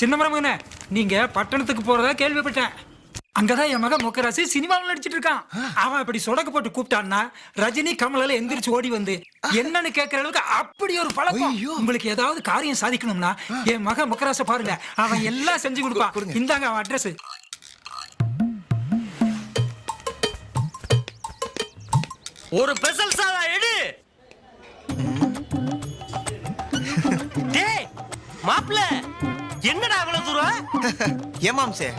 சின்ன மரமகனே நீங்க பட்டணத்துக்கு போறதா கேள்விப்பட்டேன். அங்கதான் என் மகன் முக்கராசி சினிமாவில் நடிச்சிட்டு இருக்கான். அவன் இப்படி சொடக்கு போட்டு கூப்பிட்டான்னா ரஜினி கமலால எந்திரிச்சு ஓடி வந்து என்னன்னு கேட்கற அளவுக்கு அப்படி ஒரு பழக்கம். உங்களுக்கு ஏதாவது காரியம் சாதிக்கணும்னா என் மகன் முக்கராச பாருங்க. அவன் எல்லாம் செஞ்சு கொடுப்பான். இந்தாங்க அவன் அட்ரஸ் ஒரு பெசல் சாதா எடு. மாப்ள என்னடா அவ்வளவு தூரம்? ஏமாம் சார்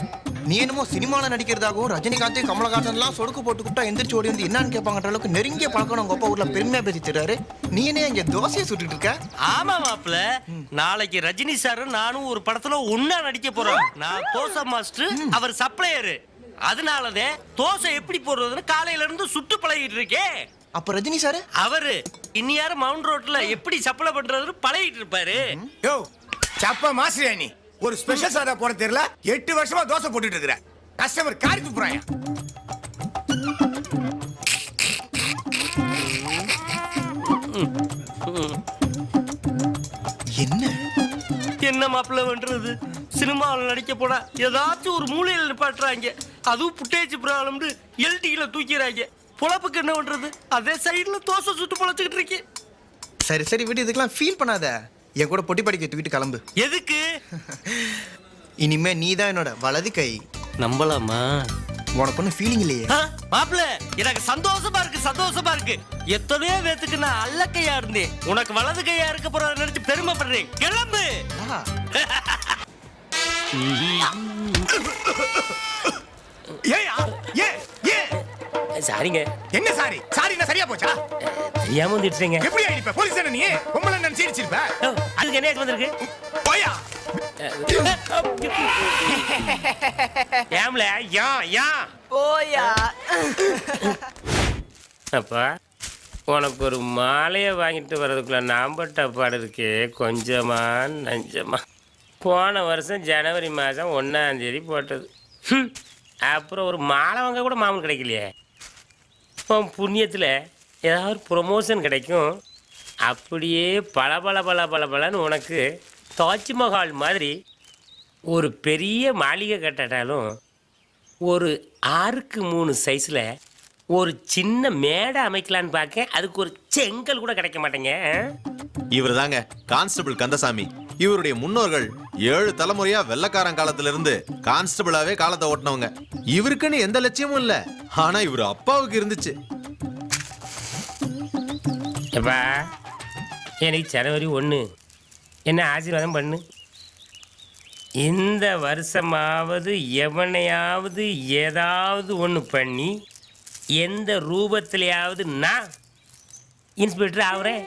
நீ என்னமோ சினிமாவில் நடிக்கிறதாகவும் ரஜினிகாந்த் கமலஹாசன்லாம் சொடுக்கு போட்டு கூப்பிட்டா எந்திரிச்சு ஓடி வந்து என்னன்னு கேட்பாங்கன்ற அளவுக்கு நெருங்கிய பழக்கம் உங்க அப்பா ஊர்ல பெருமையா பேசி தர்றாரு நீ என்ன இங்க தோசையை சுட்டுட்டு இருக்க? ஆமா மாப்ள நாளைக்கு ரஜினி சார் நானும் ஒரு படத்துல ஒண்ணா நடிக்க போறோம். நான் தோசை மாஸ்டர் அவர் சப்ளையரு அதனாலதே தோசை எப்படி போடுறதுன்னு காலையில இருந்து சுட்டு பழகிட்டு இருக்கேன் அப்ப ரஜினி சார்? அவரு. இன்னியாரு மவுண்ட் ரோட்ல எப்படி சப்ளை பண்றதுன்னு பழகிட்டு இருப்பாரு. யோ சப்ப மாஸ்டரியா நீ. ஒரு ஸ்பெஷல் சாதா போட தெரியல? எட்டு வருஷமா தோசை போட்டுட்டு இருக்கிற. கஸ்டமர் காரி துப்புறாயா என்ன? என்ன மாப்பிள்ள பண்றது? சினிமாவில் நடிக்க போனா ஏதாச்சும் ஒரு மூலையில நிப்பாட்டுறாங்க. அதுவும் புட்டேஜ் ப்ராப்ளம்னு எல்டியில தூக்கிறாங்க பொழப்புக்கு என்ன பண்றது? அதே சைடுல தோசை சுட்டு பொழைச்சுக்கிட்டு இருக்கேன். சரி சரி விடு இதுக்கெல்லாம் ஃபீல் பண்ணாத. என் கூட பொட்டி படிக்க தூக்கிட்டு கிளம்பு. எதுக்கு? இனிமே நீ தான் என்னோட வலது கை. நம்பலாமா? உனக்கு ஒன்றும் ஃபீலிங் இல்லையே. மாப்பிள்ள எனக்கு சந்தோஷமா இருக்கு சந்தோஷமா இருக்கு. எத்தனையோ பேத்துக்கு நான் அல்ல கையா இருந்தேன். உனக்கு வலது கையா இருக்க போறத நினைச்சு பெருமைப்படுறேன். கிளம்பு. ஏயா ஏ ஏ. சாரிங்க. என்ன சாரி? சாரி என்ன சரியா போச்சா? தெரியாம வந்துட்டுங்க எப்படி ஆயிடுப்ப? போலீஸ் தானே நீ? பொம்பளை நினைச்சு சிரிச்சிருப்ப அதுக்கு என்ன வந்திருக்கு? போயா? ஏம்ல யா யா. போயா. அப்பா உனக்கு ஒரு மாலையை வாங்கிட்டு வர்றதுக்குள்ள நாம்பட்ட பாடு இருக்கே கொஞ்சமா நஞ்சமா. போன வருஷம் ஜனவரி மாதம் ஒன்றாம் தேதி போட்டது. அப்புறம் ஒரு மாலை வாங்க கூட மாமன் கிடைக்கலையே. உன் புண்ணியத்தில் ஏதாவது ப்ரொமோஷன் கிடைக்கும். அப்படியே பல பல பல பல பலன்னு உனக்கு தாஜ்மஹால் மாதிரி ஒரு பெரிய மாளிகை கட்டட்டாலும் ஒரு ஆறுக்கு மூணு சைஸில் ஒரு சின்ன மேடை அமைக்கலான்னு பார்க்க அதுக்கு ஒரு செங்கல் கூட கிடைக்க மாட்டேங்க. இவர் தாங்க கான்ஸ்டபிள் கந்தசாமி. இவருடைய முன்னோர்கள் ஏழு தலைமுறையா வெள்ளக்காரன் காலத்துல இருந்து கான்ஸ்டபிளாவே காலத்தை ஓட்டினவங்க. இவருக்குன்னு எந்த லட்சியமும் இல்ல. ஆனா இவர் அப்பாவுக்கு இருந்துச்சு. எப்பா எனக்கு ஜனவரி ஒன்று என்ன ஆசீர்வாதம் பண்ணு? இந்த வருஷமாவது எவனையாவது ஏதாவது ஒன்று பண்ணி எந்த ரூபத்திலையாவது நான் இன்ஸ்பெக்டர் ஆகுறேன்.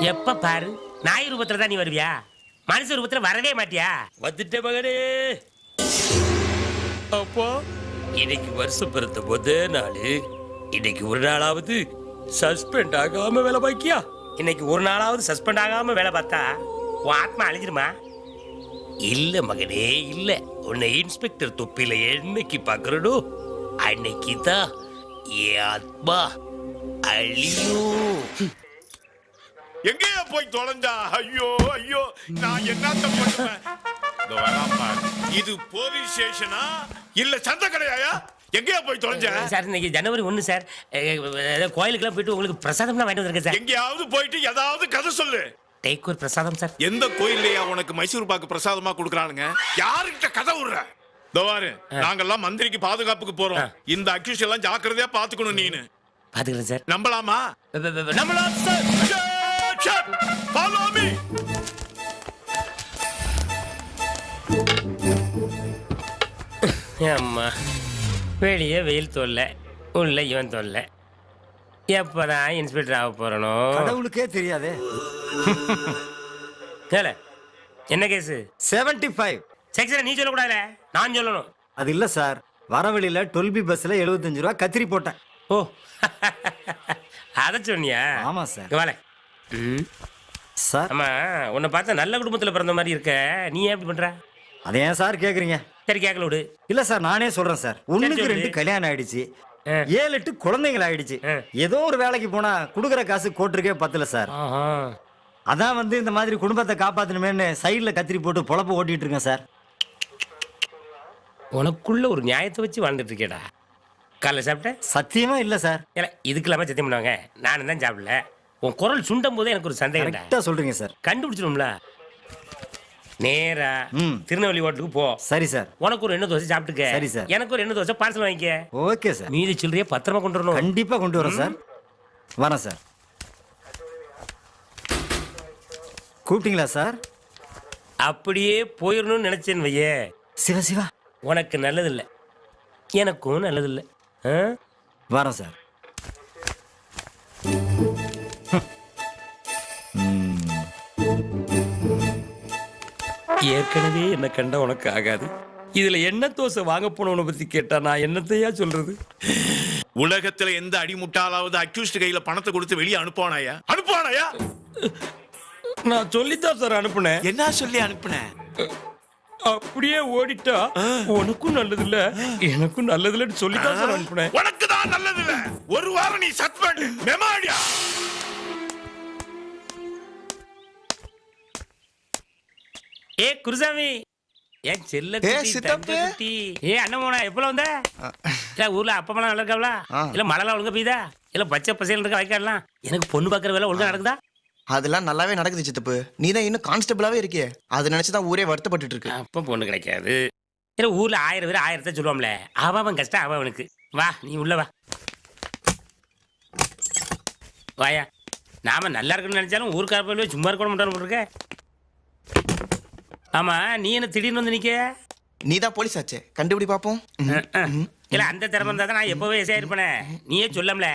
எப்ப பாரு? நாய் ரூபத்துல தான் நீ வருவியா? மனுஷ ரூபத்துல வரவே மாட்டியா? வந்துட்ட மகனே. அப்போ இன்னைக்கு வருஷம் பிறந்த முத நாள். இன்னைக்கு ஒரு நாளாவது சஸ்பெண்ட் ஆகாம வேலை பாக்கியா? இன்னைக்கு ஒரு நாளாவது சஸ்பெண்ட் ஆகாம வேலை பார்த்தா உன் ஆத்மா அழிஞ்சிருமா? இல்ல மகனே இல்ல. உன்னை இன்ஸ்பெக்டர் தொப்பில என்னைக்கு பாக்குறனோ அன்னைக்கு தான் என் ஆத்மா அழியும். எங்கேயா போய் தொலைஞ்சா ஐயோ ஐயோ நான் என்னத்த பண்ணுவேன்? இதோ போலீஸ் ஸ்டேஷனா? இல்ல சந்த கடையாயா? எங்கேயா போய் தொலைஞ்ச? சார் இன்னைக்கு ஜனவரி ஒன்று சார். கோயிலுக்குலாம் போயிட்டு உங்களுக்கு பிரசாதம்லாம் வாங்கிட்டு வந்திருக்கேன் சார். எங்கேயாவது போயிட்டு ஏதாவது கதை சொல்லு. டேக் ஒரு பிரசாதம் சார். எந்த கோயில்லையா உனக்கு மைசூர் பாக்கு பிரசாதமா கொடுக்குறானுங்க? யாருக்கிட்ட கதை விடுற? இதோ பாரு நாங்கெல்லாம் மந்திரிக்கு பாதுகாப்புக்கு போறோம். இந்த அக்யூஸ் எல்லாம் ஜாக்கிரதையா பாத்துக்கணும் நீனு. பாத்துக்கிறேன் சார். நம்பலாமா? நம்மளாம் சார். Follow me. அம்மா வெளியே வெயில் தொல்லை உள்ள இவன் தொல்லை. எப்பதான் இன்ஸ்பெக்டர் ஆக போறனோ? கடவுளுக்கே தெரியாதே. கேள என்ன கேஸ் செவன்டி ஃபைவ் செக்ஷன் நீ சொல்லக்கூடாதுல நான் சொல்லணும். அது இல்ல சார் வரவழியில டுவெல்பி பஸ்ல எழுபத்தஞ்சு ரூபா கத்திரி போட்டேன். ஓ அத சொன்னியா? ஆமா சார். வாலே. சார். ஆமா உன்னை பார்த்தா நல்ல குடும்பத்துல பிறந்த மாதிரி இருக்க. நீ ஏன் இப்படி பண்ற? அதை ஏன் சார் கேக்குறீங்க? சரி கேட்கல விடு. இல்ல சார் நானே சொல்றேன் சார். ஒண்ணுக்கு. ரெண்டு கல்யாணம் ஆயிடுச்சு. ஏழு எட்டு குழந்தைகள் ஆயிடுச்சு ஏதோ ஒரு வேலைக்கு போனா குடுக்குற காசு கோட்டுருக்கே பத்தல சார். அதான் வந்து இந்த மாதிரி குடும்பத்தை காப்பாத்தணுமேன்னு சைடுல கத்திரி போட்டு பொழப்ப ஓட்டிட்டு இருக்கேன் சார். உனக்குள்ள ஒரு நியாயத்தை வச்சு வாழ்ந்துட்டு இருக்கேடா. காலைல சாப்பிட்டேன் சத்தியமா இல்ல சார். இதுக்கு இல்லாமல் சத்தியம் பண்ணுவாங்க. நானும் தான் சாப்பிடல. உன் குரல் சுண்டும் போதே எனக்கு ஒரு சந்தேகம்டா கரெக்டா சொல்றீங்க சார். கண்டுபிடிச்சிடும்ல. நேரா. திருநெல்வேலி ஹோட்டலுக்கு போ. சரி சார். உனக்கு ஒரு எண்ணெய் தோசை சாப்பிட்டுக்க. சரி, சார். எனக்கு ஒரு எண்ணெய் தோசை பார்சல் வாங்கிக்க. Okay sir. மீதி சில்லறைய பத்திரமா கொண்டு வரணும். கண்டிப்பா கொண்டு வரேன் சார். வரேன் சார். கூப்பிட்டீங்களா சார்? அப்படியே போயிடணும்னு நினைச்சேன் வையே. சிவா சிவா. உனக்கு நல்லதில்லை. எனக்கும் நல்லதில்லை? வரேன் சார். ஏற்கனவே என்ன கண்ட உனக்கு ஆகாது. இதுல என்ன தோசை வாங்க போனவனை பத்தி கேட்டா நான் என்னத்தையா சொல்றது? உலகத்துல எந்த அடிமுட்டாலாவது அக்யூஸ்ட் கையில பணத்தை கொடுத்து வெளியே அனுப்புவானாயா? அனுப்புவானாயா? நான் சொல்லித்தான் சார் அனுப்புனேன். என்ன சொல்லி அனுப்புன அப்படியே ஓடிட்டா உனக்கும் நல்லதில்ல எனக்கும் நல்லதில்லன்னு சொல்லித்தான் சார் அனுப்புனேன். உனக்கு தான் நல்லது இல்ல ஒரு வாரம் நீ சஸ்பெண்ட் மெமாடியா ஏ குருசாமி. ஏன் செல்ல குட்டி. ஏ அண்ணன் எப்பல வந்த? இல்ல ஊர்ல அப்பா அம்மா நல்லா இருக்காங்களா ஆ. இல்ல மழைலாம் ஒழுங்கா பெய்யுதா? இல்ல பச்சை பசையில் இருக்க வைக்கலாம் எனக்கு பொண்ணு பாக்குற வேலை ஒழுங்கா நடக்குதா? அதெல்லாம் நல்லாவே நடக்குது சித்தப்பு. நீ தான் இன்னும் கான்ஸ்டபிளாவே இருக்கியே. அதை நினைச்சு தான் ஊரே வருத்தப்பட்டுட்டு இருக்கு அப்ப பொண்ணு கிடைக்காது. இல்ல ஊர்ல ஆயிரம் பேர் ஆயிரத்தை சொல்லுவோம்ல. அவன் கஷ்டம் அவன் அவனுக்கு. வா நீ உள்ள வா. வாயா. நாம நல்லா இருக்கணும்னு நினைச்சாலும் ஊருக்கார போய் சும்மா இருக்க மாட்டோம் இருக்க. ஆமா நீ என்ன திடீர்னு வந்து நிக்க நீ தான் போலீஸ் ஆச்சே. கண்டுபிடி பாப்போம். இல்ல அந்த திறமை இருந்தா தான் நான் எப்பவே எசையா இருப்பேனே நீயே சொல்லம்ல.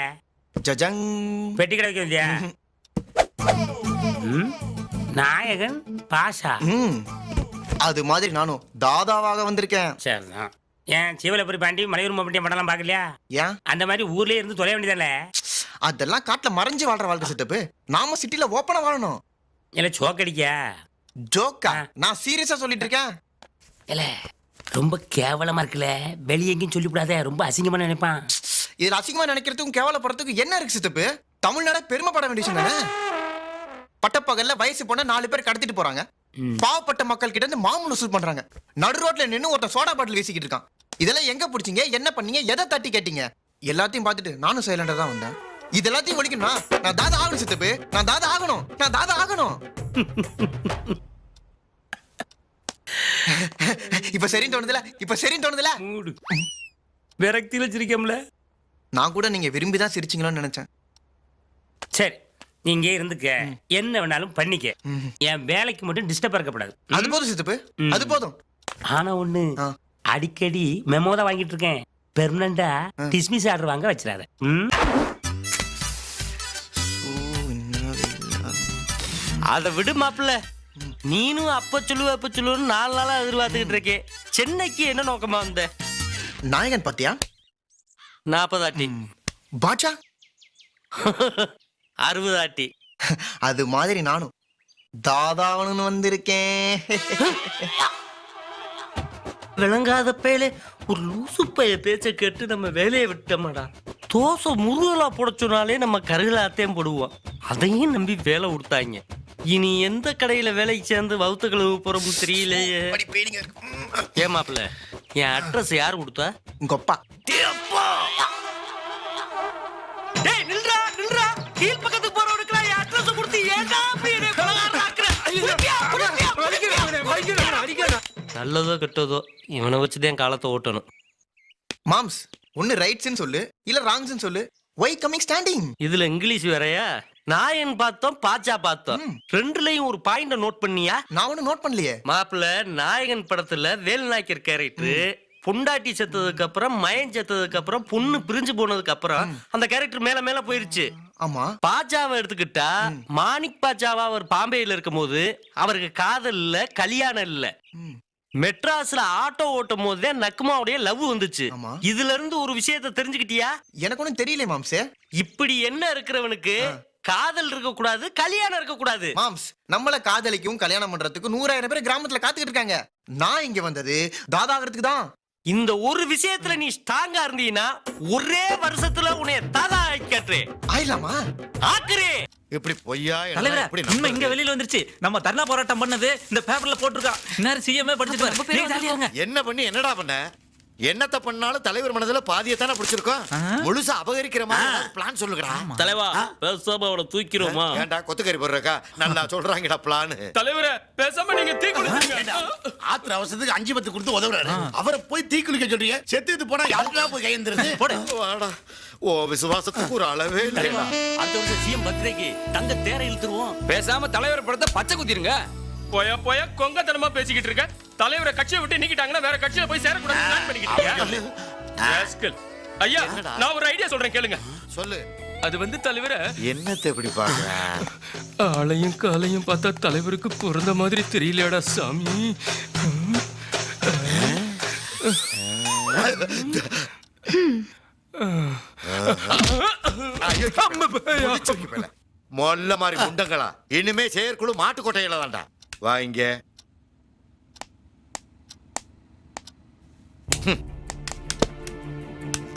ஜஜங். பெட்டி கடை வைக்க வந்தியா? நாயகன் பாஷா. அது மாதிரி நானும் தாதாவாக வந்திருக்கேன். சரிதான். ஏன் சிவலபுரி பாண்டி மலையூர் பண்டிகை படம்லாம் பார்க்கலையா? ஏன்? அந்த மாதிரி ஊர்லயே இருந்து தொலைய வேண்டியதானே? அதெல்லாம் காட்டுல மறைஞ்சு வாழ்ற வாழ்க்கை சித்தப்பு நாம சிட்டில ஓப்பனா வாழணும். இல்ல சோக்கடிக்கா ஜோக்கா? நான் சீரியஸா சொல்லிட்டு இருக்கேன் இல்ல ரொம்ப கேவலமா இருக்குல்ல. வெளிய எங்கேயும் சொல்லிவிடாத. ரொம்ப அசிங்கமா நினைப்பான். இதுல அசிங்கமா நினைக்கிறதுக்கும் கேவலப்படுறதுக்கும் என்ன இருக்கு சித்தப்பு? தமிழ்நாட பெருமைப்பட வேண்டிய பட்டப்பகல்ல வயசு பொண்ண நாலு பேர் கடத்திட்டு போறாங்க. பாவப்பட்ட மக்கள் கிட்ட இருந்து மாமூல் வசூல் பண்றாங்க. நடு ரோட்ல நின்னு ஒருத்தன் சோடா பாட்டில் வீசிக்கிட்டு இருக்கான். இதெல்லாம் எங்க பிடிச்சீங்க? என்ன பண்ணீங்க? எதை தட்டி கேட்டீங்க? எல்லாத்தையும் பார்த்துட்டு நானும் சைலண்டா தான் வந்தேன். இது எல்லாத்தையும் ஒழிக்கணும்னா நான் தாதா ஆகணும் சித்தப்பு. நான் தாதா ஆகணும். நான் தாதா ஆகணும். இப்ப சரின்னு தோணுதுல? இப்ப சரின்னு தோணுதுல? மூடு. விரக்தியில சிரிக்கம்ல? நான் கூட நீங்க விரும்பி தான் சிரிச்சீங்களோன்னு நினைச்சேன். சரி நீ இங்கே இருந்துக்க. என்ன வேணாலும் பண்ணிக்க. என் வேலைக்கு மட்டும் டிஸ்டர்ப் இருக்கக்கூடாது. அது போதும் சித்தப்பு. அது போதும். ஆனா ஒண்ணு. அடிக்கடி மெமோ தான் வாங்கிட்டு இருக்கேன். பெர்மனண்டா டிஸ்மிஸ் ஆர்டர் வாங்க வச்சிடாத. அதை விடு மாப்பிள்ள. நீனும் அப்ப சொல்லுவ அப்ப சொல்லுவன்னு நாலு நாளா எதிர்பார்த்துக்கிட்டு இருக்கேன் சென்னைக்கு என்ன நோக்கமா வந்த? நாயகன் பாத்தியா? நாற்பதாட்டி பாட்சா அறுபதாட்டி. அது மாதிரி நானும் தாதாவனு வந்திருக்கேன். விளங்காத பேலே ஒரு லூசு பைய பேச்ச கேட்டு நம்ம வேலையை விட்டோமாடா. தோசை முருகலா போட சொன்னாலே நம்ம கருகலாத்தையும் போடுவோம். அதையும் நம்பி வேலை கொடுத்தாங்க இனி எந்த கடையில வேலைக்கு சேர்ந்து வவுத்த கழுவு போறோம்னு தெரியலையே. மாப்பிள்ள என் அட்ரஸ் யார் கொடுத்தா? உங்க அப்பா. நில்றா நில்றா. கீழ் பக்கத்துக்கு என் அட்ரஸ் கொடுத்து ஏன்டா. நல்லதோ கெட்டதோ இவனை வச்சுதான் காலத்தை ஓட்டணும். மாம்ஸ் ஒன்னு ரைட்ஸ்னு சொல்லு இல்ல ராங்ஸ்னு சொல்லு. ஒய் கமிங் ஸ்டாண்டிங் இதுல இங்கிலீஷ் வேறயா? நாயன் பார்த்தோம் பாச்சா பார்த்தோம். ரெண்டுலயும் ஒரு பாயிண்ட நோட் பண்ணியா? நான் ஒன்னும் நோட் பண்ணலையே. மாப்பிள்ள நாயகன் படத்துல வேல்நாயக்கர் கேரக்டர் பொண்டாட்டி செத்ததுக்கு அப்புறம் மயன் செத்ததுக்கு அப்புறம் பொண்ணு பிரிஞ்சு போனதுக்கு அப்புறம் அந்த கேரக்டர் மேல மேல போயிருச்சு. ஆமா. பாஜாவை எடுத்துக்கிட்டா மாணிக் பாஜாவா அவர் பாம்பேல இருக்கும்போது அவருக்கு காதல் இல்ல கல்யாணம் இல்ல. மெட்ராஸ்ல ஆட்டோ ஓட்டும் போதே நக்குமாவுடைய லவ் வந்துச்சு. ஆமா. இதுல இருந்து ஒரு விஷயத்த தெரிஞ்சுக்கிட்டியா? எனக்கு ஒன்னும் தெரியல மாம்ஸே இப்படி என்ன இருக்கிறவனுக்கு காதல் இருக்க கூடாது கல்யாணம் இருக்க கூடாது மாம்ஸ் நம்மள காதலிக்கும் கல்யாணம் பண்றதுக்கு நூறாயிரம் பேர் கிராமத்துல காத்துக்கிட்டு இருக்காங்க. நான் இங்க வந்தது தாதாகிறதுக்கு தான். இந்த ஒரு விஷயத்துல நீ ஸ்ட்ராங்கா இருந்தீன்னா ஒரே வருஷத்துல உன்னைய தாதா கேட்டுறேன் ஆயிலாமா ஆக்குறே. இப்படி பொய்யா தலைவரே உண்மை இங்க வெளியில வந்துருச்சு. நம்ம தர்ணா போராட்டம் பண்ணது இந்த பேப்பர்ல போட்டிருக்கோம் இந்நேரம் சிஎம்ஏ படிச்சுட்டு. என்ன பண்ணி என்னடா பண்ண? என்னத்த பண்ணாலும் தலைவர் மனதுல பாதியை தானே பிடிச்சிருக்கோம். முழுசா அபகரிக்கிற மாதிரி பிளான் சொல்லுங்கடா. தலைவா பேசாம அவனை தூக்கிடுவோமா? ஏன்டா கொத்துக்கறி போடுறக்கா? நல்லா சொல்றாங்கடா பிளான் தலைவரே பேசாம நீங்க தீ ஆத்திர அவசரத்துக்கு அஞ்சு பத்து கொடுத்து உதவுறாரு. அவரை போய் தீ குளிக்க சொல்றீங்க. செத்து போனா யாருக்கெல்லாம் போய் கையெழுந்துருது வாடா ஓ விசுவாசத்துக்கு ஒரு அளவே இல்லையா அடுத்த வருஷம் சிஎம் பர்த்டேக்கு தங்க தேர இழுத்துருவோம். பேசாம தலைவர் படத்தை பச்சை குத்திருங்க போய போய கொங்கத்தனமா பேசிக்கிட்டு இருக்க. தலைவரை கட்சியை விட்டு நீக்கிட்டாங்கன்னா வேற கட்சியில போய் சேரக்கூடாது பிளான் பண்ணிக்கிட்டீங்க. ஐயா நான் ஒரு ஐடியா சொல்றேன் கேளுங்க. சொல்லு. அது வந்து தலைவர என்னத்தை எப்படி பாக்குற? ஆளையும் காலையும் பார்த்தா தலைவருக்கு பிறந்த மாதிரி தெரியலடா சாமி. மொல்ல மாதிரி முண்டங்களா இனிமே செயற்குழு மாட்டுக்கொட்டையில தான்டா. வா இங்க ஹம்.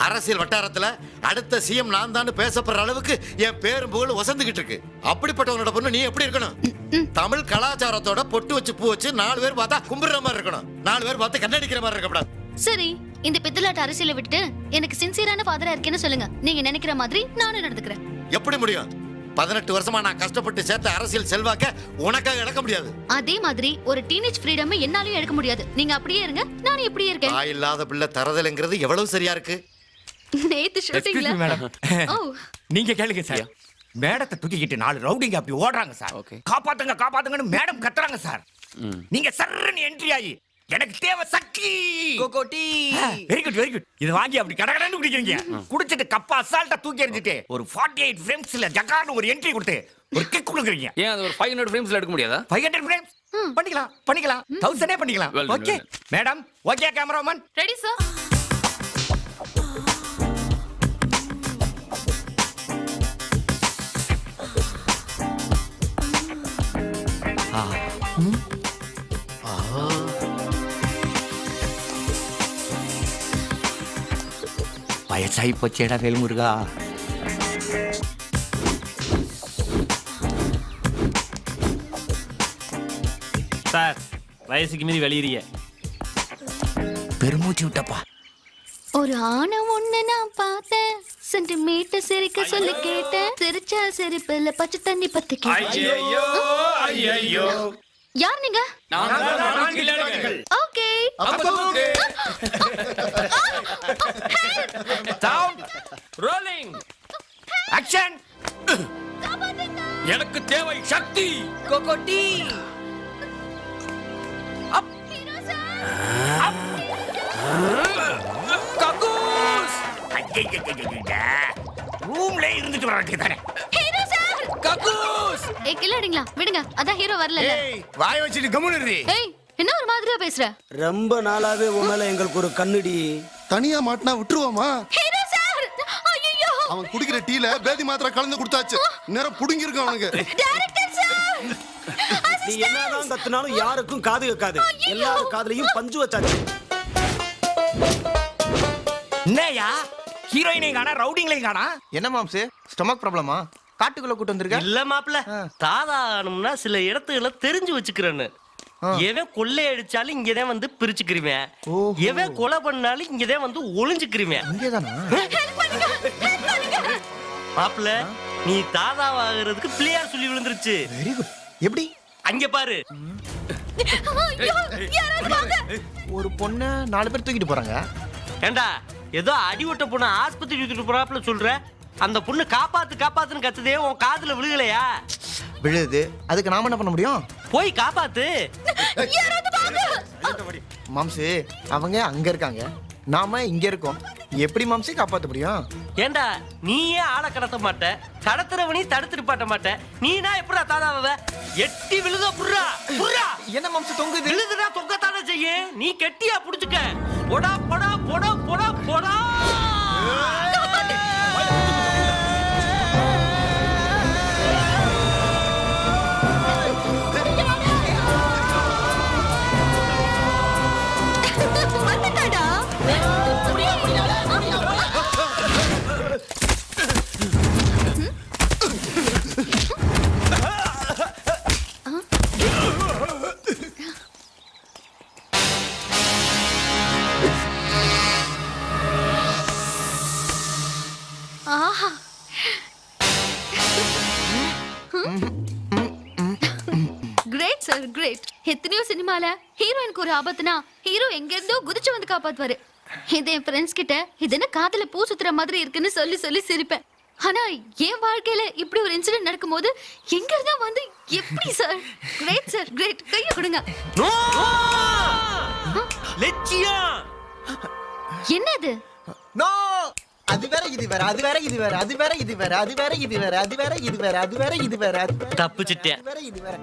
அரசியல் வட்டாரத்துல அடுத்த சிஎம் நான் தான் பேசப்படுற அளவுக்கு என் பேரும் புகழ் வசந்துகிட்டு இருக்கு. அப்படிப்பட்டவனோட பொண்ணு நீ எப்படி இருக்கணும்? தமிழ் கலாச்சாரத்தோட பொட்டு வச்சு பூ வச்சு நாலு பேர் பார்த்தா கும்பிடுற மாதிரி இருக்கணும். நாலு பேர் பார்த்து கண்ணடிக்கிற மாதிரி இருக்கக்கூடாது. சரி இந்த பித்தலாட்ட அரசியல விட்டு எனக்கு சின்சியரான ஃபாதரா இருக்கேன்னு சொல்லுங்க. நீங்க நினைக்கிற மாதிரி நானும் நடந்துக்கிறேன். எப்படி முடியும்? பதினெட்டு வருஷமா நான் கஷ்டப்பட்டு சேர்த்த அரசியல் செல்வாக்க உனக்காக இழக்க முடியாது. அதே மாதிரி ஒரு டீனேஜ் ஃப்ரீடம் என்னாலயும் எடுக்க முடியாது. நீங்க அப்படியே இருங்க நானும் இப்படியே இருக்கேன். தாய் இல்லாத பிள்ளை தரதலைங்கிறது எவ்வளவு சரியா இருக்கு? நேத்து ஷூட்டிங்ல ஓ நீங்க கேளுங்க சார் மேடத்தை தூக்கிக்கிட்டு நாலு ரவுடிங்க அப்படி ஓடுறாங்க சார் காப்பாத்துங்க காப்பாத்துங்கன்னு மேடம் கத்துறாங்க சார் நீங்க சர்ன்னு என்ட்ரி ஆகி எனக்கு தேவை Shakti very good very good இது வாங்கி அப்படி கடகடன்னு குடிக்கிறீங்க. குடிச்சிட்டு கப்பா அசால்ட்டா தூக்கி எறிஞ்சிட்டு ஒரு 48 எயிட் ஃப்ரேம்ஸ்ல ஜகான்னு ஒரு என்ட்ரி கொடுத்து ஒரு கிக் கொடுக்குறீங்க. ஏன் அது ஒரு ஃபைவ் ஹண்ட்ரட் ஃப்ரேம்ஸ்ல எடுக்க முடியாதா? ஃபைவ் ஹண்ட்ரட் ஃப்ரேம்ஸ் பண்ணிக்கலாம் பண்ணிக்கலாம். தௌசண்டே பண்ணிக்கலாம். Okay madam okay cameraman ready sir வயசாகி போச்சேடா வேல்முருகா. சார் வயசுக்கு மீறி வெளியிறிய. பெருமூச்சு விட்டப்பா. ஒரு ஆணை ஒண்ணு நான் பார்த்தேன். சென்டிமீட்டர் சிரிக்க சொல்லி கேட்டேன். சிரிச்சா சிரிப்புல பச்சை தண்ணி பத்து ஐயோ ஐயோ யார் நீங்க? ஓகே ரோலிங் ஆக்ஷன் எனக்கு தேவை சக்தி. கொக்கோட்டி கக்கூஸ். ரூம்ல இருந்துட்டு வர வேண்டியதானே ஹீரோ சார். கக்கூஸ். ஏ கில்லாடிங்களா. விடுங்க. அதான் ஹீரோ வரல ஏய் வாய வச்சுட்டு கம்முன்னு ஏய் என்ன ஒரு மாதிரியா பேசுற? ரொம்ப நாளாவே உன் மேல எங்களுக்கு ஒரு கண்ணுடி. தனியா மாட்டினா விட்டுருவோமா? Hero sir? ஐயோ அவன் குடிக்கிற டீல பேதி மாத்திரை கலந்து கொடுத்தாச்சு. நேரம் புடுங்கி இருக்கான் அவனுக்கு. டைரக்டர் சார் நீ என்னதான் கத்துனாலும் யாருக்கும் காது கேட்காது. எல்லாரும் காதுலயும் பஞ்சு வச்சாச்சு. என்னையா ஹீரோயினையும் காணா ரவுடிங்களையும் காணா? என்ன மாம்சு ஸ்டொமக் ப்ராப்ளமா காட்டுக்குள்ள கூட்டு வந்திருக்க? இல்ல மாப்ள. தாதா ஆகணும்னா சில இடத்துகளை தெரிஞ்சு வச்சுக்கிறேன்னு. எவன் கொள்ளை அடிச்சாலும் இங்கதான் வந்து பிரிச்சுக்கிருவேன். எவன் கொலை பண்ணாலும் இங்கதான் வந்து ஒளிஞ்சுக்கிருவேன். இங்கேதானா? மாப்ள நீ தாதாவாகிறதுக்கு பிள்ளையார் சொல்லி விழுந்துருச்சு. வெரி குட் எப்படி? அங்க பாரு. ஒரு பொண்ணை நாலு பேர் தூக்கிட்டு போறாங்க. ஏண்டா ஏதோ அடிவட்ட பொண்ணு ஆஸ்பத்திரி தூக்கிட்டு போறாப்புல சொல்ற? அந்த பொண்ணு காப்பாத்து காப்பாத்துன்னு கத்துதே உன் காதுல விழுகலையா? விழுது. அதுக்கு நாம என்ன பண்ண முடியும்? போய் காப்பாத்து. மாம்சு அவங்க அங்க இருக்காங்க. நாம இங்க இருக்கோம். எப்படி மாம்சு காப்பாத்த முடியும்? ஏண்டா நீ ஏன் ஆளை கடத்த மாட்ட. கடத்துறவனி தடுத்துட்டு பாட்ட மாட்ட. நீனா எப்படா தாதாவ எட்டி விழுத புர்ரா புர்ரா என்ன மாம்சு தொங்குது? விழுதுடா தொங்கத்தானே செய்ய நீ கெட்டியா புடிச்சுக்க. பொடா பொடா பொடா பொடா பொடா. சினிமால ஹீரோயினுக்கு ஒரு ஆபத்துனா ஹீரோ எங்க இருந்தோ குதிச்சு வந்து காப்பாத்துவாரு. இது என் ஃப்ரெண்ட்ஸ் கிட்ட இது என்ன காதுல பூ சுத்துற மாதிரி இருக்குன்னு சொல்லி சொல்லி சிரிப்பேன். ஆனா என் வாழ்க்கையில இப்படி ஒரு இன்சிடென்ட் நடக்கும்போது எங்க இருந்தா வந்து எப்படி சார் கிரேட் சார் கிரேட் கைய கொடுங்க. நோ! லட்சியம் என்னது நோ! அது வேற இது வேற அது வேற இது வேற அது வேற இது வேற அது வேற இது வேற அது வேற இது வேற அது வேற இது வேற தப்பிச்சிட்டேன். வேற இது வேற.